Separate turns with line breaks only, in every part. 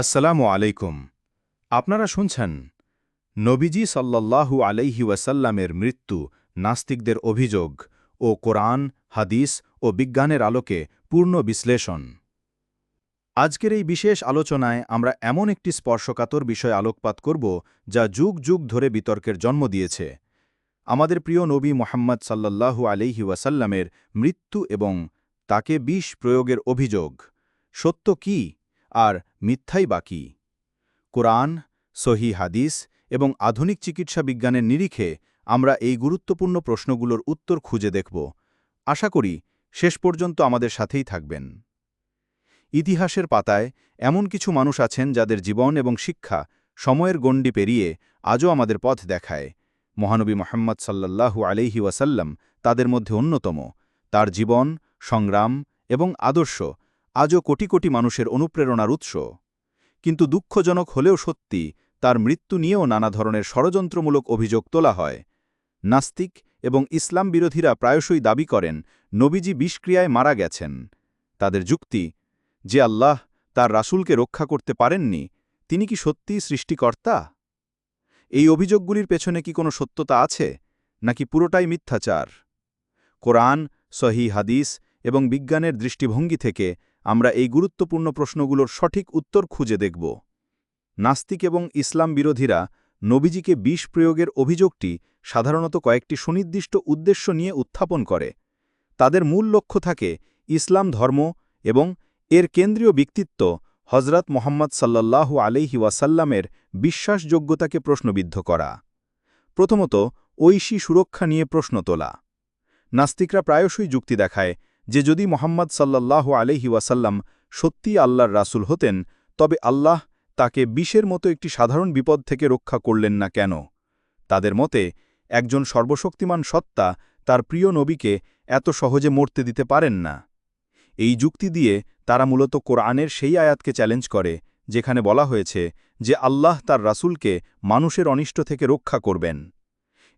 আসসালামু আলাইকুম। আপনারা শুনছেন নবীজি সাল্লাল্লাহু আলাইহি ওয়াসাল্লামের মৃত্যু, নাস্তিকদের অভিযোগ ও কোরআন, হাদিস ও বিজ্ঞানের আলোকে পূর্ণ বিশ্লেষণ। আজকের এই বিশেষ আলোচনায় আমরা এমন একটি স্পর্শকাতর বিষয় আলোকপাত করব যা যুগ যুগ ধরে বিতর্কের জন্ম দিয়েছে। আমাদের প্রিয় নবী মোহাম্মদ সাল্লাল্লাহু আলাইহি ওয়াসাল্লামের মৃত্যু এবং তাকে বিষ প্রয়োগের অভিযোগ। সত্য কি? আর মিথ্যাই বাকি। কোরআন, সহি হাদিস এবং আধুনিক চিকিৎসা বিজ্ঞানের নিরিখে আমরা এই গুরুত্বপূর্ণ প্রশ্নগুলোর উত্তর খুঁজে দেখব। আশা করি শেষ পর্যন্ত আমাদের সাথেই থাকবেন। ইতিহাসের পাতায় এমন কিছু মানুষ আছেন যাদের জীবন এবং শিক্ষা সময়ের গণ্ডি পেরিয়ে আজও আমাদের পথ দেখায়। মহানবী মোহাম্মদ সাল্লাল্লাহু আলাইহি ওয়াসাল্লাম তাদের মধ্যে অন্যতম। তার জীবন, সংগ্রাম এবং আদর্শ আজও কোটি কোটি মানুষের অনুপ্রেরণার উৎস। কিন্তু দুঃখজনক হলেও সত্যি, তার মৃত্যু নিয়েও নানা ধরনের ষড়যন্ত্রমূলক অভিযোগ তোলা হয়। নাস্তিক এবং ইসলাম বিরোধীরা প্রায়শই দাবি করেন, নবীজি বিষক্রিয়ায় মারা গেছেন। তাদের যুক্তি, যে আল্লাহ তার রাসূলকে রক্ষা করতে পারেননি, তিনি কি সত্যিই সৃষ্টিকর্তা? এই অভিযোগগুলির পেছনে কি কোনো সত্যতা আছে, নাকি পুরোটাই মিথ্যাচার? কোরআন, সহি হাদিস এবং বিজ্ঞানের দৃষ্টিভঙ্গি থেকে আমরা এই গুরুত্বপূর্ণ প্রশ্নগুলোর সঠিক উত্তর খুঁজে দেখব। নাস্তিক এবং ইসলাম বিরোধীরা নবীজিকে বিষ প্রয়োগের অভিযোগটি সাধারণত কয়েকটি সুনির্দিষ্ট উদ্দেশ্য নিয়ে উত্থাপন করে। তাদের মূল লক্ষ্য থাকে ইসলাম ধর্ম এবং এর কেন্দ্রীয় ব্যক্তিত্ব হজরত মোহাম্মদ সাল্লাল্লাহু আলাইহি ওয়াসাল্লামের বিশ্বাসযোগ্যতাকে প্রশ্নবিদ্ধ করা। প্রথমত, ঐশী সুরক্ষা নিয়ে প্রশ্ন তোলা। নাস্তিকরা প্রায়শই যুক্তি দেখায় যে যদি মোহাম্মদ সাল্লাল্লাহু আলহি ওয়াসাল্লাম সত্যি আল্লাহর রাসুল হতেন, তবে আল্লাহ তাকে বিষের মতো একটি সাধারণ বিপদ থেকে রক্ষা করলেন না কেন? তাদের মতে, একজন সর্বশক্তিমান সত্তা তার প্রিয় নবীকে এত সহজে মরতে দিতে পারেন না। এই যুক্তি দিয়ে তারা মূলত কোরআনের সেই আয়াতকে চ্যালেঞ্জ করে, যেখানে বলা হয়েছে যে আল্লাহ তার রাসুলকে মানুষের অনিষ্ট থেকে রক্ষা করবেন।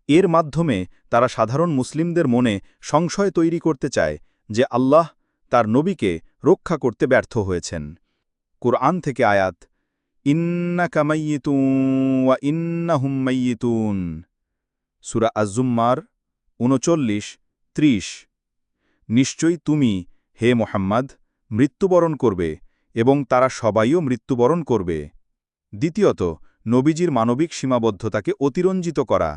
এর মাধ্যমে তারা সাধারণ মুসলিমদের মনে সংশয় তৈরি করতে চায় যে আল্লাহ তার নবীকে রক্ষা করতে ব্যর্থ হয়েছেন। কুরআন থেকে আয়াত ইন্না কামাইয়িতুয়া ইন্না হুম্মাইয়িতুন সুরা আজুম্মার উনচল্লিশ, ত্রিশ। নিশ্চয়ই তুমি, হে মোহাম্মদ, মৃত্যুবরণ করবে এবং তারা সবাইও মৃত্যুবরণ করবে। দ্বিতীয়ত, নবীজির মানবিক সীমাবদ্ধতাকে অতিরঞ্জিত করা।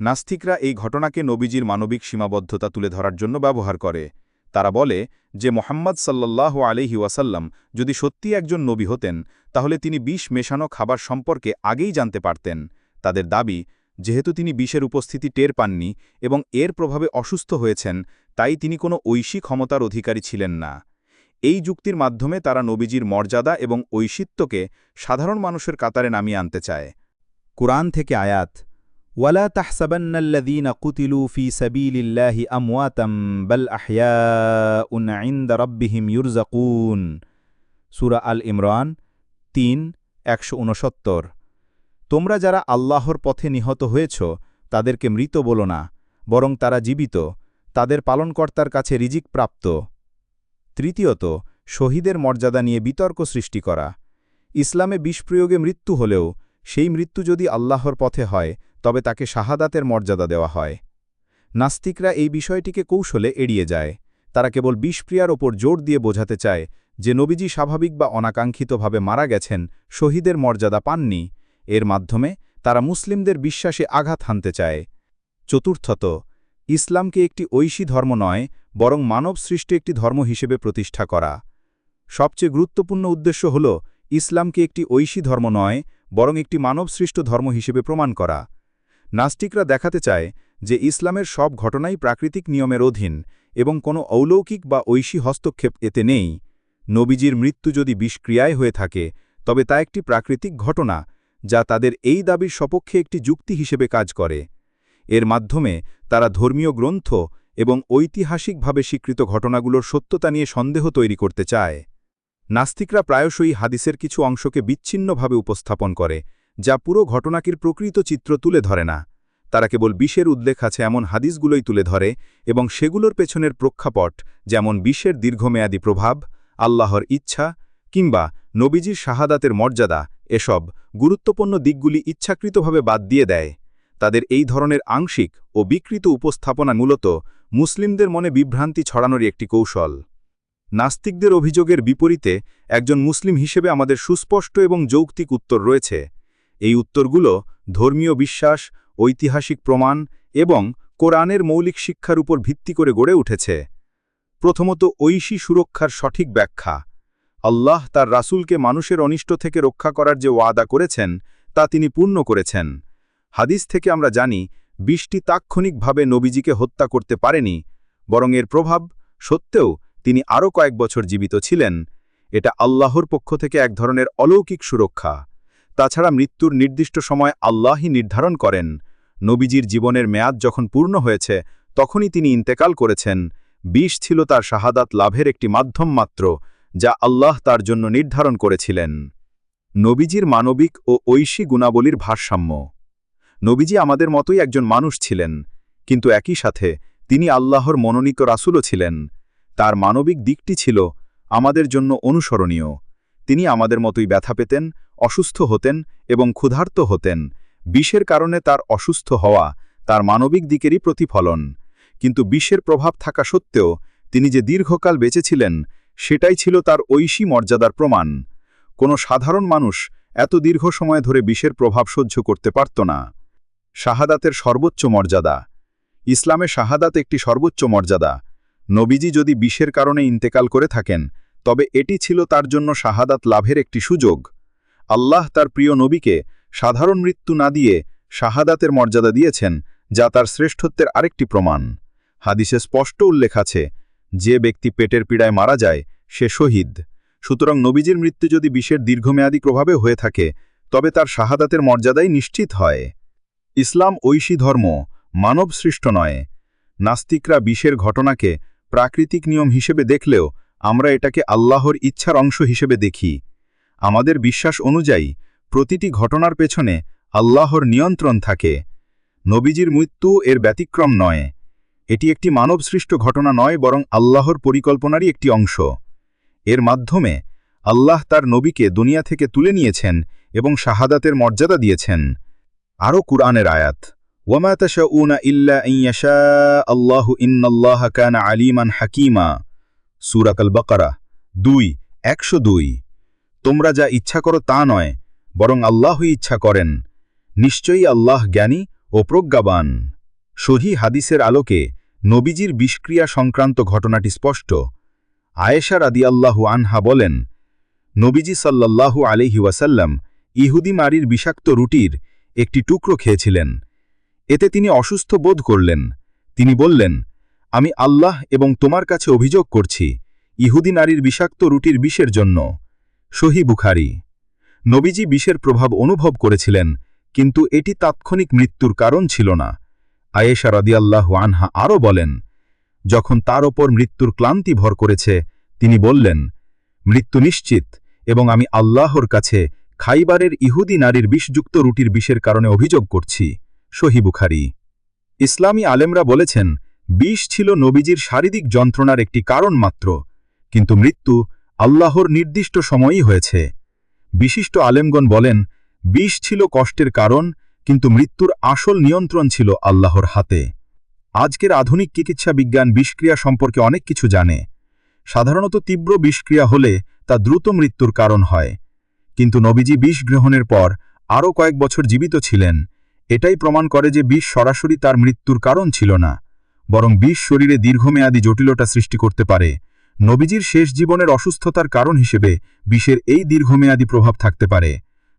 নাস্তিকরা এই ঘটনাকে নবীজির মানবিক সীমাবদ্ধতা তুলে ধরার জন্য ব্যবহার করে। তারা বলে যে মোহাম্মদ সাল্লাহ আলহি ওয়াসাল্লাম যদি সত্যি একজন নবী হতেন, তাহলে তিনি বিষ মেশানো খাবার সম্পর্কে আগেই জানতে পারতেন। তাদের দাবি, যেহেতু তিনি বিষের উপস্থিতি টের পাননি এবং এর প্রভাবে অসুস্থ হয়েছেন, তাই তিনি কোনো ঐশী ক্ষমতার অধিকারী ছিলেন না। এই যুক্তির মাধ্যমে তারা নবীজির মর্যাদা এবং ঐশিত্যকে সাধারণ মানুষের কাতারে নামিয়ে আনতে চায়। কোরআন থেকে আয়াত ওয়ালা তাহসাবান্নাল্লাযীনা কুতিলু ফি সাবিলিল্লাহি আমওয়াতাম বাল আহইয়াউন ইনদা রাব্বিহিম ইউরযাকুন সূরা আল ইমরান 3 169 তোমরা যারা আল্লাহর পথে নিহত হয়েছ, তাদেরকে মৃত বলো না, বরং তারা জীবিত, তাদের পালনকর্তার কাছে রিজিক প্রাপ্ত। তৃতীয়ত, শহীদের মর্যাদা নিয়ে বিতর্ক সৃষ্টি করা। ইসলামে বিষপ্রয়োগে মৃত্যু হলেও, সেই মৃত্যু যদি আল্লাহর পথে হয় তবে তাকে শাহাদাতের মর্যাদা দেওয়া হয়। নাস্তিকরা এই বিষয়টিকে কৌশলে এড়িয়ে যায়। তারা কেবল বিষপ্রিয়ার ওপর জোর দিয়ে বোঝাতে চায় যে নবীজি স্বাভাবিক বা অনাকাঙ্ক্ষিতভাবে মারা গেছেন, শহীদের মর্যাদা পাননি। এর মাধ্যমে তারা মুসলিমদের বিশ্বাসে আঘাত হানতে চায়। চতুর্থত, ইসলামকে একটি ঐশী ধর্ম নয়, বরং মানব সৃষ্ট একটি ধর্ম হিসেবে প্রতিষ্ঠা করা। সবচেয়ে গুরুত্বপূর্ণ উদ্দেশ্য হল, ইসলামকে একটি ঐশী ধর্ম নয়, বরং একটি মানবসৃষ্ট ধর্ম হিসেবে প্রমাণ করা। নাস্তিকরা দেখাতে চায় যে ইসলামের সব ঘটনাই প্রাকৃতিক নিয়মের অধীন এবং কোনো অলৌকিক বা ঐশী হস্তক্ষেপ এতে নেই। নবীজির মৃত্যু যদি বিষক্রিয়ায় হয়ে থাকে, তবে তা একটি প্রাকৃতিক ঘটনা, যা তাদের এই দাবির সপক্ষে একটি যুক্তি হিসেবে কাজ করে। এর মাধ্যমে তারা ধর্মীয় গ্রন্থ এবং ঐতিহাসিকভাবে স্বীকৃত ঘটনাগুলোর সত্যতা নিয়ে সন্দেহ তৈরি করতে চায়। নাস্তিকরা প্রায়শই হাদিসের কিছু অংশকে বিচ্ছিন্নভাবে উপস্থাপন করে যা পুরো ঘটনাকির প্রকৃত চিত্র তুলে ধরে না। তারা কেবল বিষের উল্লেখ আছে এমন হাদিসগুলোই তুলে ধরে এবং সেগুলোর পেছনের প্রক্ষাপট, যেমন বিষের দীর্ঘমেয়াদী প্রভাব, আল্লাহর ইচ্ছা, কিংবা নবীজির শাহাদাতের মর্যাদা, এসব গুরুত্বপূর্ণ দিকগুলি ইচ্ছাকৃতভাবে বাদ দিয়ে দেয়। তাদের এই ধরনের আংশিক ও বিকৃত উপস্থাপনা মূলত মুসলিমদের মনে বিভ্রান্তি ছড়ানোরই একটি কৌশল। নাস্তিকদের অভিযোগের বিপরীতে একজন মুসলিম হিসেবে আমাদের সুস্পষ্ট এবং যৌক্তিক উত্তর রয়েছে। এই উত্তরগুলো ধর্মীয় বিশ্বাস, ঐতিহাসিক প্রমাণ এবং কোরআনের মৌলিক শিক্ষার উপর ভিত্তি করে গড়ে উঠেছে। প্রথমত ঐশী সুরক্ষার সঠিক ব্যাখ্যা। আল্লাহ তার রাসূলকে মানুষের অনিষ্ট থেকে রক্ষা করার যে ওয়াদা করেছেন, তা তিনি পূর্ণ করেছেন। হাদিস থেকে আমরা জানি, বৃষ্টি তাৎক্ষণিকভাবে নবীজিকে হত্যা করতে পারেনি, বরং এর প্রভাব সত্ত্বেও তিনি আরও কয়েক বছর জীবিত ছিলেন। এটা আল্লাহর পক্ষ থেকে এক ধরনের অলৌকিক সুরক্ষা। তাছাড়া মৃত্যুর নির্দিষ্ট সময় আল্লাহই নির্ধারণ করেন। নবীজির জীবনের মেয়াদ যখন পূর্ণ হয়েছে, তখনই তিনি ইন্তেকাল করেছেন। বিষ ছিল তার শাহাদাত লাভের একটি মাধ্যম মাত্র, যা আল্লাহ তার জন্য নির্ধারণ করেছিলেন। নবীজির মানবিক ও ঐশী গুণাবলীর ভারসাম্য। নবীজি আমাদের মতোই একজন মানুষ ছিলেন, কিন্তু একই সাথে তিনি আল্লাহর মনোনীত রাসুলও ছিলেন। তার মানবিক দিকটি ছিল আমাদের জন্য অনুসরণীয়। তিনি আমাদের মতোই ব্যথা পেতেন, অসুস্থ হতেন এবং ক্ষুধার্ত হতেন। বিষের কারণে তার অসুস্থ হওয়া তার মানবিক দিকেরই প্রতিফলন। কিন্তু বিষের প্রভাব থাকা সত্ত্বেও তিনি যে দীর্ঘকাল বেঁচেছিলেন, সেটাই ছিল তার ঐশী মর্যাদার প্রমাণ। কোনো সাধারণ মানুষ এত দীর্ঘ সময় ধরে বিষের প্রভাব সহ্য করতে পারত না। শাহাদাতের সর্বোচ্চ মর্যাদা। ইসলামে শাহাদাত একটি সর্বোচ্চ মর্যাদা। নবীজি যদি বিষের কারণে ইন্তেকাল করে থাকেন তবে এটি ছিল তার জন্য শাহাদাত লাভের একটি সুযোগ। আল্লাহ তার প্রিয় নবীকে সাধারণ মৃত্যু না দিয়ে শাহাদাতের মর্যাদা দিয়েছেন, যা তার শ্রেষ্ঠত্বের আরেকটি প্রমাণ। হাদিসে স্পষ্ট উল্লেখ আছে, যে ব্যক্তি পেটের পীড়ায় মারা যায়, সে শহীদ। সুতরাং নবীজির মৃত্যু যদি বিষের দীর্ঘমেয়াদী প্রভাবে হয়ে থাকে, তবে তার শাহাদাতের মর্যাদাই নিশ্চিত হয়। ইসলাম ঐশী ধর্ম মানব সৃষ্ট নয়। নাস্তিকরা বিষের ঘটনাকে প্রাকৃতিক নিয়ম হিসেবে দেখলেও আমরা এটাকে আল্লাহর ইচ্ছার অংশ হিসেবে দেখি। আমাদের বিশ্বাস অনুযায়ী, প্রতিটি ঘটনার পেছনে আল্লাহর নিয়ন্ত্রণ থাকে। নবীজির মৃত্যু এর ব্যতিক্রম নয়। এটি একটি মানবসৃষ্ট ঘটনা নয়, বরং আল্লাহর পরিকল্পনারই একটি অংশ। এর মাধ্যমে আল্লাহ তার নবীকে দুনিয়া থেকে তুলে নিয়েছেন এবং শাহাদাতের মর্যাদা দিয়েছেন। আরও কুরআনের আয়াত, ওয়ামা তাশাউনা ইল্লা ইয়াশা আল্লাহু ইন্নাল্লাহ কানা আলিমান হাকিমা। সুরাকাল বাকারা দুই, একশো দুই। তোমরা যা ইচ্ছা করো তা নয়, বরং আল্লাহই ইচ্ছা করেন। নিশ্চয়ই আল্লাহ জ্ঞানী ও প্রজ্ঞাবান। সহি হাদিসের আলোকে নবীজির বিষক্রিয়া সংক্রান্ত ঘটনাটি স্পষ্ট। আয়েশা রাদিয়াল্লাহু আনহা বলেন, নবীজি সাল্লাল্লাহু আলহি ওয়াসাল্লাম ইহুদি মারির বিষাক্ত রুটির একটি টুকরো খেয়েছিলেন। এতে তিনি অসুস্থ বোধ করলেন। তিনি বললেন আমি আল্লাহ এবং তোমার কাছে অভিযোগ করছি, ইহুদি নারীর বিষাক্ত রুটির বিষের জন্য। সহি বুখারি। নবীজি বিষের প্রভাব অনুভব করেছিলেন, কিন্তু এটি তাৎক্ষণিক মৃত্যুর কারণ ছিল না। আয়েশা রদিয়াল্লাহু আনহা আরও বলেন, যখন তার ওপর মৃত্যুর ক্লান্তি ভর করেছে, তিনি বললেন, মৃত্যু নিশ্চিত, এবং আমি আল্লাহর কাছে খাইবারের ইহুদি নারীর বিষযুক্ত রুটির বিষের কারণে অভিযোগ করছি। সহি বুখারি। ইসলামী আলেমরা বলেছেন বিষ ছিল নবীজির শারীরিক যন্ত্রণার একটি কারণ মাত্র, কিন্তু মৃত্যু আল্লাহর নির্দিষ্ট সময়ই হয়েছে। বিশিষ্ট আলেমগণ বলেন, বিষ ছিল কষ্টের কারণ, কিন্তু মৃত্যুর আসল নিয়ন্ত্রণ ছিল আল্লাহর হাতে। আজকের আধুনিক চিকিৎসা বিজ্ঞান বিষক্রিয়া সম্পর্কে অনেক কিছু জানে। সাধারণত তীব্র বিষক্রিয়া হলে তা দ্রুত মৃত্যুর কারণ হয়। কিন্তু নবীজি বিষ গ্রহণের পর আরও কয়েক বছর জীবিত ছিলেন। এটাই প্রমাণ করে যে বিষ সরাসরি তার মৃত্যুর কারণ ছিল না। বরং বিষ শরীরে দীর্ঘমেয়াদী জটিলতা সৃষ্টি করতে পারে। নবীজির শেষ জীবনের অসুস্থতার কারণ হিসেবে বিষের এই দীর্ঘমেয়াদী প্রভাব থাকতে পারে।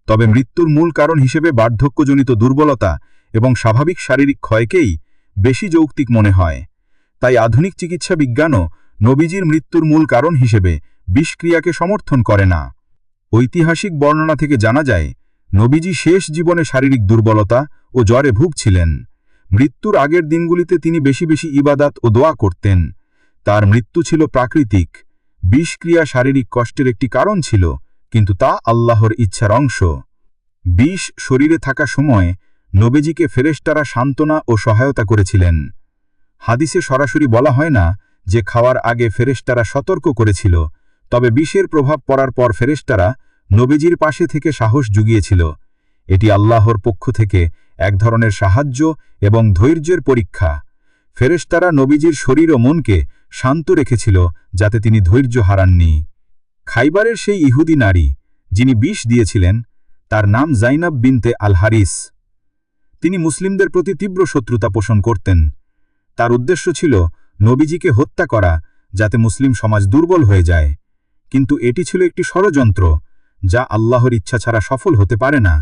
তবে মৃত্যুর মূল কারণ হিসেবে বার্ধক্যজনিত দুর্বলতা এবং স্বাভাবিক শারীরিক ক্ষয়কেই বেশি যৌক্তিক মনে হয়। তাই আধুনিক চিকিৎসা বিজ্ঞানও নবীজির মৃত্যুর মূল কারণ হিসেবে বিষক্রিয়াকে সমর্থন করে না। ঐতিহাসিক বর্ণনা থেকে জানা যায়, নবীজি শেষ জীবনে শারীরিক দুর্বলতা ও জ্বরে ভুগছিলেন। মৃত্যুর আগের দিনগুলিতে তিনি বেশি বেশি ইবাদাত ও দোয়া করতেন। তার মৃত্যু ছিল প্রাকৃতিক। বিষক্রিয়া শারীরিক কষ্টের একটি কারণ ছিল, কিন্তু তা আল্লাহর ইচ্ছার অংশ। বিষ শরীরে থাকা সময় নবীজিকে ফেরেশতারা সান্ত্বনা ও সহায়তা করেছিলেন। হাদিসে সরাসরি বলা হয় না যে খাওয়ার আগে ফেরেশতারা সতর্ক করেছিল, তবে বিষের প্রভাব পড়ার পর ফেরেশতারা নবীজির পাশে থেকে সাহস জুগিয়েছিল। এটি আল্লাহর পক্ষ থেকে এক ধরনের সাহায্য এবং ধৈর্যের পরীক্ষা। ফেরেশতারা নবীজির শরীর ও মনকে শান্ত রেখেছিল যাতে তিনি ধৈর্য হারাননি। খাইবারের সেই ইহুদি নারী, যিনি বিষ দিয়েছিলেন, তার নাম জাইনাব বিনতে আল হারিস তিনি মুসলিমদের প্রতি তীব্র শত্রুতা পোষণ করতেন। তার উদ্দেশ্য ছিল নবীজিকে হত্যা করা যাতে মুসলিম সমাজ দুর্বল হয়ে যায়। কিন্তু এটি ছিল একটি ষড়যন্ত্র, যা আল্লাহর ইচ্ছা ছাড়া সফল হতে পারে না।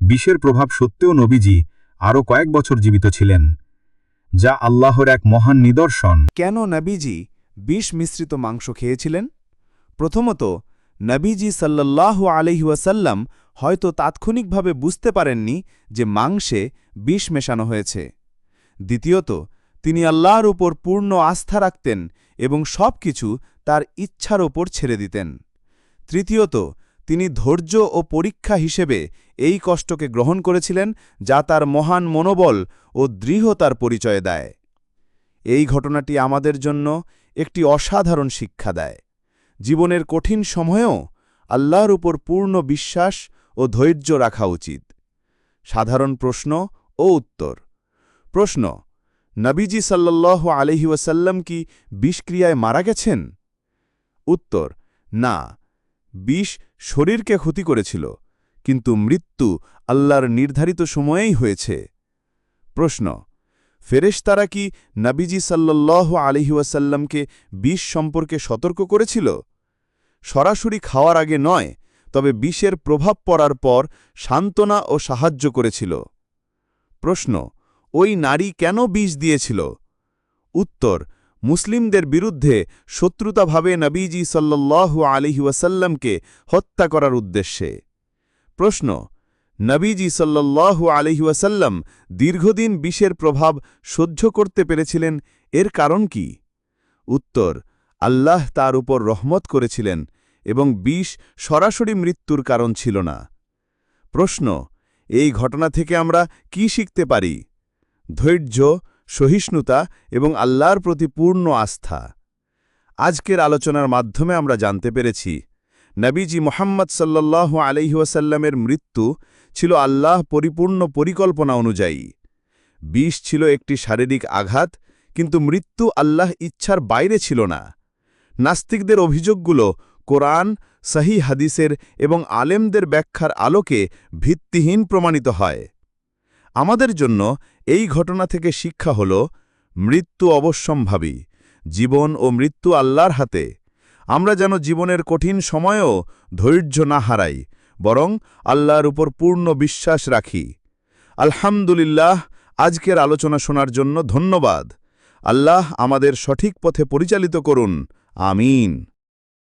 বিষের প্রভাব সত্ত্বেও নবীজি আরও কয়েক বছর জীবিত ছিলেন, যা আল্লাহর এক মহান নিদর্শন।
কেন নবীজি বিষ মিশ্রিত মাংস খেয়েছিলেন? প্রথমত, নবীজি সাল্লাল্লাহু আলহি ওয়াসাল্লাম হয়তো তাৎক্ষণিকভাবে বুঝতে পারেননি যে মাংসে বিষ মেশানো হয়েছে। দ্বিতীয়ত, তিনি আল্লাহর উপর পূর্ণ আস্থা রাখতেন এবং সব কিছু তার ইচ্ছার ওপর ছেড়ে দিতেন। তৃতীয়ত তিনি ধৈর্য ও পরীক্ষা হিসেবে এই কষ্টকে গ্রহণ করেছিলেন, যা তার মহান মনোবল ও দৃঢ়তার পরিচয় দেয়। এই ঘটনাটি আমাদের জন্য একটি অসাধারণ শিক্ষা দেয়। জীবনের কঠিন সময়েও আল্লাহর উপর পূর্ণ বিশ্বাস ও ধৈর্য রাখা উচিত। সাধারণ প্রশ্ন ও উত্তর। প্রশ্ন, নবীজি সাল্লাল্লাহু আলহি ওয়াসাল্লাম কি বিষক্রিয়ায় মারা গেছেন? উত্তর, না। বিষ শরীরকে ক্ষতি করেছিল, কিন্তু মৃত্যু আল্লাহর নির্ধারিত সময়েই হয়েছে। প্রশ্ন, ফেরেশতারা কি নবীজি সাল্লাল্লাহু আলহি ওয়াসাল্লামকে বিষ সম্পর্কে সতর্ক করেছিল? সরাসরি খাওয়ার আগে নয়, তবে বিষের প্রভাব পড়ার পর সান্ত্বনা ও সাহায্য করেছিল। প্রশ্ন, ওই নারী কেন বিষ দিয়েছিল? উত্তর মুসলিমদের বিরুদ্ধে শত্রুতাভাবে নবীজি সাল্লাল্লাহু আলিহি ওয়াসাল্লামকে হত্যা করার উদ্দেশ্যে। প্রশ্ন, নবীজি সাল্লাল্লাহু আলিহি ওয়াসাল্লাম দীর্ঘদিন বিষের প্রভাব সহ্য করতে পেরেছিলেন, এর কারণ কি? উত্তর, আল্লাহ তার উপর রহমত করেছিলেন এবং বিষ সরাসরি মৃত্যুর কারণ ছিল না। প্রশ্ন, এই ঘটনা থেকে আমরা কি শিখতে পারি? ধৈর্য সহিষ্ণুতা এবং আল্লাহর প্রতি পূর্ণ আস্থা। আজকের আলোচনার মাধ্যমে আমরা জানতে পেরেছি, নবীজি মোহাম্মদ সাল্লাহ আলহিউসাল্লামের মৃত্যু ছিল আল্লাহ পরিপূর্ণ পরিকল্পনা অনুযায়ী। বিষ ছিল একটি শারীরিক আঘাত, কিন্তু মৃত্যু আল্লাহ ইচ্ছার বাইরে ছিল না। নাস্তিকদের অভিযোগগুলো কোরআন সহি হাদিসের এবং আলেমদের ব্যাখ্যার আলোকে ভিত্তিহীন প্রমাণিত হয়। আমাদের জন্য এই ঘটনা থেকে শিক্ষা হল, মৃত্যু অবশ্যম্ভাবী, জীবন ও মৃত্যু আল্লাহর হাতে। আমরা যেন জীবনের কঠিন সময়েও ধৈর্য না হারাই, বরং আল্লাহর উপর পূর্ণ বিশ্বাস রাখি। আলহামদুলিল্লাহ, আজকের আলোচনা শোনার জন্য ধন্যবাদ। আল্লাহ আমাদের সঠিক পথে পরিচালিত করুন। আমিন।